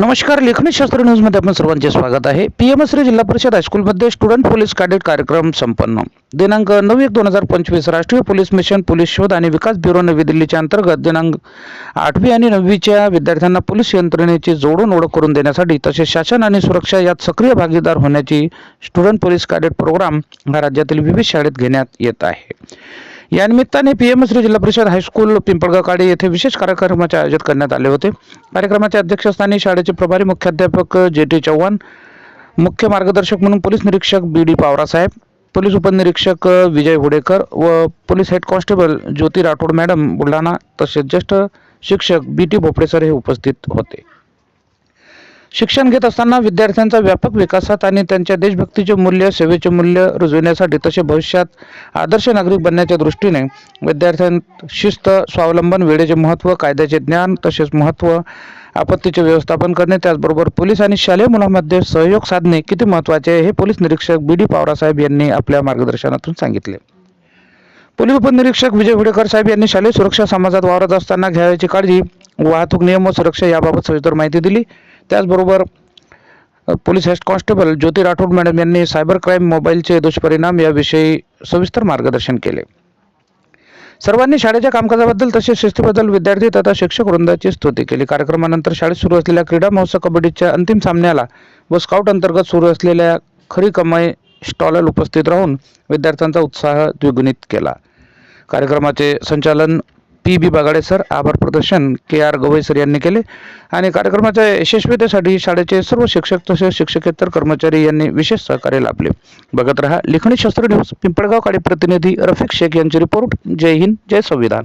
नमस्कार लेखनी शास्त्र न्यूजमध्ये आपण सर्वांचे स्वागत आहे. पी एम श्री जिल्हा परिषद हायस्कूलमध्ये स्टुडंट पोलीस कॅडेट कार्यक्रम संपन्न. दिनांक नऊ एक दोन हजार पंचवीस राष्ट्रीय पोलीस मिशन पोलीस शोध आणि विकास ब्युरो नवी दिल्लीच्या अंतर्गत दिनांक आठवी आणि नववीच्या विद्यार्थ्यांना पोलीस यंत्रणेची जोडून ओळख करून देण्यासाठी तसेच शासन आणि सुरक्षा यात सक्रिय भागीदार होण्याची स्टुडंट पोलीस कॅडेट प्रोग्राम हा राज्यातील विविध शाळेत घेण्यात येत आहे. या निमित्ताने पी एम श्री जिल्हा परिषद हायस्कूल पिंपळगाव काडे येथे विशेष कार्यक्रमाचे आयोजित करण्यात आले होते. कार्यक्रमाच्या अध्यक्षस्थानी शाळेचे प्रभारी मुख्याध्यापक जे टी चव्हाण मुख्य मार्गदर्शक म्हणून पोलीस निरीक्षक बी डी पावरासाहेब पोलीस उपनिरीक्षक विजय हुडेकर व police head constable Jyoti Rathod madam Buldhana तसेच ज्येष्ठ शिक्षक बी टी भोपळे सर हे उपस्थित होते. शिक्षण घेत असताना विद्यार्थ्यांचा व्यापक विकासात आणि त्यांच्या देशभक्तीचे मूल्य सेवेचे मूल्य रुजविण्यासाठी तसे भविष्यात आदर्श नागरिक बनण्याच्या दृष्टीने विद्यार्थ्यांत शिस्त स्वावलंबन वेळेचे महत्त्व कायद्याचे ज्ञान तसेच महत्त्व आपत्तीचे व्यवस्थापन करणे त्याचबरोबर पोलीस आणि शालेय मुलांमध्ये सहयोग साधणे किती महत्त्वाचे आहे हे पोलीस निरीक्षक बी डी पावरासाहेब यांनी आपल्या मार्गदर्शनातून सांगितले. पोलीस उपनिरीक्षक विजय हुडेकर साहेब यांनी शालेय सुरक्षा समाजात वावरत असताना घ्यावयाची काळजी वाहतूक नियम व सुरक्षा याबाबत सविस्तर माहिती दिली. त्याचबरोबर police head constable Jyoti Rathod madam यांनी सायबर क्राईम मोबाईलचे दुष्परिणाम याविषयी सविस्तर मार्गदर्शन केले. सर्वांनी शाळेच्या कामकाजाबद्दल तसेच शिस्तीबद्दल विद्यार्थी तथा शिक्षक वृंदाची स्तुती केली. कार्यक्रमानंतर शाळेत सुरू असलेल्या क्रीडा महोत्सव कबड्डीच्या अंतिम सामन्याला व स्काउट अंतर्गत सुरू असलेल्या खरी कमाई स्टॉलर उपस्थित राहून विद्यार्थ्यांचा उत्साह द्विगुणित केला. कार्यक्रमाचे संचालन पी बी बागाडे सर आभार प्रदर्शन के आर गवई सर यांनी केले. आणि कार्यक्रमाच्या यशस्वीतेसाठी शाळेचे सर्व शिक्षक तसेच शिक्षकेतर कर्मचारी यांनी विशेष सहकार्य लाभले. बघत रहा लिखणी शास्त्र न्यूज पिंपळगाव काडे प्रतिनिधी रफिक शेख यांचे रिपोर्ट. जय हिंद जय संविधान.